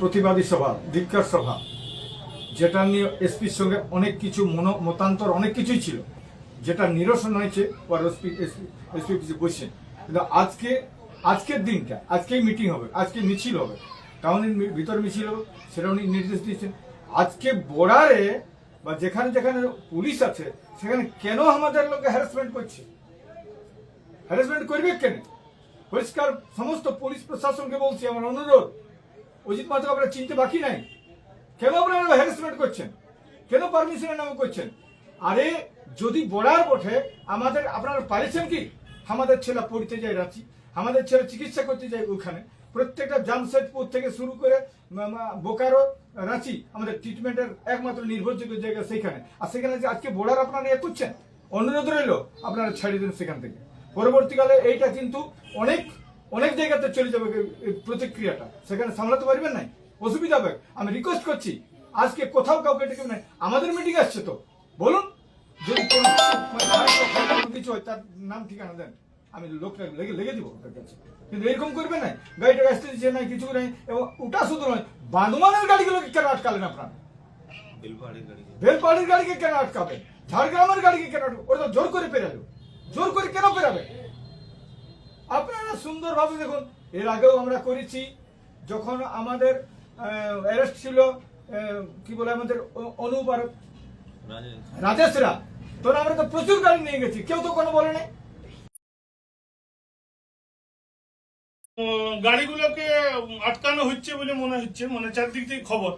প্রতিবাদী সভা, ধিক্কার সভা, যেটা নিয়ে এসপির সঙ্গে অনেক কিছু মনো, মতান্তর, অনেক কিছুই ছিল। যেটা নিরসন হয়েছে, পর এসপি এসপি কিছু বলছেন কিন্তু আজকে, আজকের দিনটা, আজকেই মিটিং হবে, আজকে মিছিল হবে। টাউনের ভিতর মিছিল হবে সেটা উনি নির্দেশ দিয়েছেন। আজকে বর্ডারে বা যেখানে যেখানে পুলিশ আছে, সেখানে কেন আমাদের লোকে হ্যারাসমেন্ট করছে? হ্যারাসমেন্ট করবে কেন? পরিষ্কার, সমস্ত পুলিশ প্রশাসনকে বলছি, আমার অনুরোধ। অজিত মাত্র আপনারা চিনতে বাকি নাই। কেন আপনারা হ্যারাসমেন্ট করছেন? কেন পারমিশনের নামে করছেন? আরে, যদি বর্ডার বটে আমাদের, আপনারা পারেছেন কি? আমাদের ছেলে পড়তে যায় রাঁচি, আমাদের ছেলে চিকিৎসা করতে যায় ওখানে। প্রত্যেকটা জামশেদপুর থেকে শুরু করে বোকারো, রাঁচি, আমাদের ট্রিটমেন্টের একমাত্র নির্ভরযোগ্য জায়গা সেখানে আর সেখানে যে আজকে বর্ডার আপনারা এ করছেন? অনুরোধ রইল আপনারা ছাড়িয়ে দেন সেখান থেকে। পরবর্তীকালে এইটা কিন্তু অনেক অনেক জায়গাতে চলে যাবে প্রতিক্রিয়াটা। সেখানে সামলাতে পারবেন নাই? অসুবিধা হবে। আমি রিকোয়েস্ট করছি আজকে কোথাও কাউকে ডেকে নাই। আমাদের মিটিং আসছে তো। বলুন যদি কোনো কিছু হয় তার নাম ঠিকানা দেন। আমি লোকটা লেগে লেগে দিব ওটার কাছে। কিন্তু এরকম করবে না গাড়িটা আসতে দিচ্ছে না কিছু নেই এবং ওটা শুধু নয় বান্দমানের গাড়িগুলোকে কেন আটকালেন আপনারা? বেলপাড়ির গাড়িকে কেন আটকাবে ঝাড়গ্রামের গাড়িকে কেন আটকাবে? ওরা তো জোর করে পেরালো। জোর করে কেন পেরাবে আপনারা সুন্দরভাবে দেখুন, এর আগেও আমরা করেছি, যখন আমাদের অ্যারেস্ট ছিল কি বলে আমাদের, অ- অনুপ আর রাজেশরা তখন আমরা তো প্রচুর গাড়ি নিয়ে গেছি, কেউ তো কোনো বলে নাই। গাড়িগুলোকে আটকানো হচ্ছে বলে মনে হচ্ছে মানে চারদিক থেকে খবর।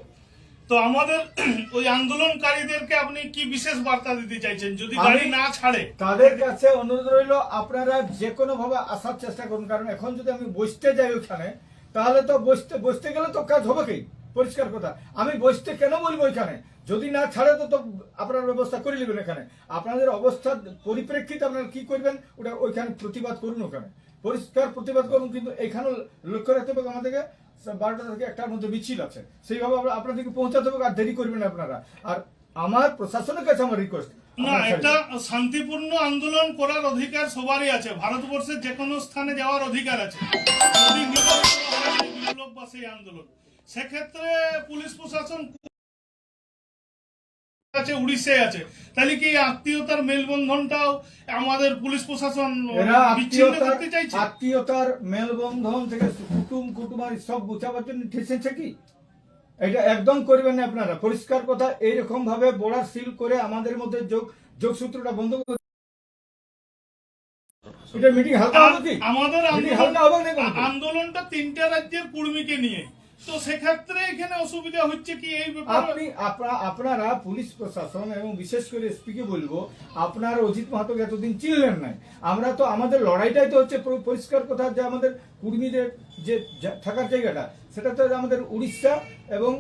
তো আমাদের ওই আন্দোলনকারীদেরকে আপনি কি বিশেষ বার্তা দিতে চাইছেন? যদি গাড়ি না ছাড়ে? তাদের কাছে অনুরোধ রইল আপনারা যে কোনো ভাবে আসার চেষ্টা করুন কারণ এখন যদি আমি বসতে যাই ওখানে তাহলে তো বসতে বসতে গেলে তো কাজ হবে কি? পরিষ্কার কথা। আমি বসতে কেন বলব ওইখানে যদি না ছাড়ে তো তো আপনার ব্যবস্থা করে নেবেন এখানে। আপনাদের অবস্থার পরিপ্রেক্ষিতে আপনারা কি করবেন ওটা ওইখানে প্রতিবাদ করুন ওখানে। পরিষ্কার প্রতিবাদ করুন কিন্তু এখানেও লক্ষ্য রাখতে হবে আমাদেরকে বারোটা থেকে একটার মধ্যে মিছিল আছে। সেইভাবে আপনাদেরকে পৌঁছাতে হবে আর দেরি করবেন না আপনারা। আর আমার প্রশাসনের কাছে আমার রিকোয়েস্ট না এটা শান্তিপূর্ণ আন্দোলন করার অধিকার সবারই আছে। ভারতবর্ষের যে কোনো স্থানে যাওয়ার অধিকার আছে। বিপ্লব বা সেই আন্দোলন সেক্ষেত্রে পুলিশ প্রশাসন আছে উড়িষ্যায় আছে। তাহলে কি আত্মীয়তার মেলবন্ধনটাও আমাদের পুলিশ প্রশাসন বিচ্ছিন্ন করতে চাইছে? আত্মীয়তার মেলবন্ধন থেকে কুটুম কুটুমার সব গুছাবার জন্য ঠেসেছে কি? এটা একদম করবেন না আপনারা। পরিষ্কার কথা এইরকম ভাবে বড়ার সিল করে আমাদের মধ্যে যোগ যোগসূত্রটা বন্ধ করে এটা মিটিং হালকা হবে কি আমাদের? আন্দোলনটা তিনটা রাজ্যের কুর্মীকে নিয়ে। তো সেক্ষেত্রে এখানে অসুবিধা হচ্ছে কি আপনি আপনারা পুলিশ প্রশাসন এবং বিশেষ করে এসপি কে বলব, আপনারা অজিত মাহাতোকে এতদিন চিনলেন নাই। আমরা তো, আমাদের লড়াইটাই তো হচ্ছে পরিষ্কার কথা যে আমাদের কুর্মীদের যে থাকার জায়গাটা, সেটা তো আমাদের উড়িষ্যা এবং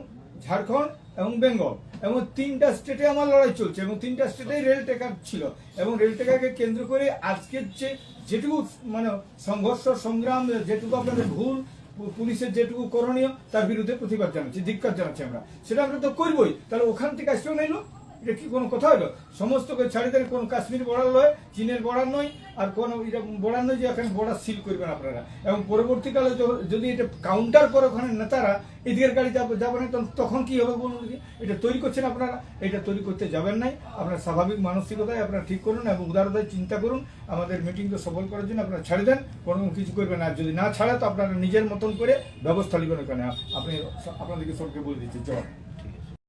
ঝাড়খণ্ড এবং বেঙ্গল এবং তিনটা স্টেটে আমার লড়াই চলছে এবং তিনটা স্টেটেই রেল টেকার ছিল এবং রেল টেকারকে কেন্দ্র করে আজকের যে যেটুকু মানে সংঘর্ষ সংগ্রাম, যেটুকু আপনাদের ভুল পুলিশের যেটুকু করণীয় তার বিরুদ্ধে প্রতিবাদ জানাচ্ছি ধিক্ষার জানাচ্ছি আমরা। সেটা আমরা তো করবোই। তাহলে ওখান থেকে আসলেও নাইলো? এটা কি কোনো কথা হলো? সমস্ত ছাড়ি দেন, কোনো কাশ্মীর বর্ডার নয় চীনের বর্ডার নয়, আর কোনো এরকম বর্ডার নয় যে এখানে বর্ডার সিল করবেন আপনারা। এবং পরবর্তীকালে যদি এটা কাউন্টার করে ওখানে নেতারা এদিকের গাড়ি যাবে যাবে না, তখন- কি হবে বলুন? এটা তৈরি করছেন আপনারা, এটা তৈরি করতে যাবেন নাই। আপনার স্বাভাবিক মানসিকতায় আপনারা ঠিক করুন এবং উদারতায় চিন্তা করুন। আমাদের মিটিংকে সফল করার জন্য আপনারা ছাড়ে দেন, কোনো কিছু করবেন আর যদি না ছাড়ে, তো আপনারা নিজের মতন করে ব্যবস্থা নেবেন ওখানে। আপনি আপনাদেরকে সবকে বলে দিচ্ছি জবাব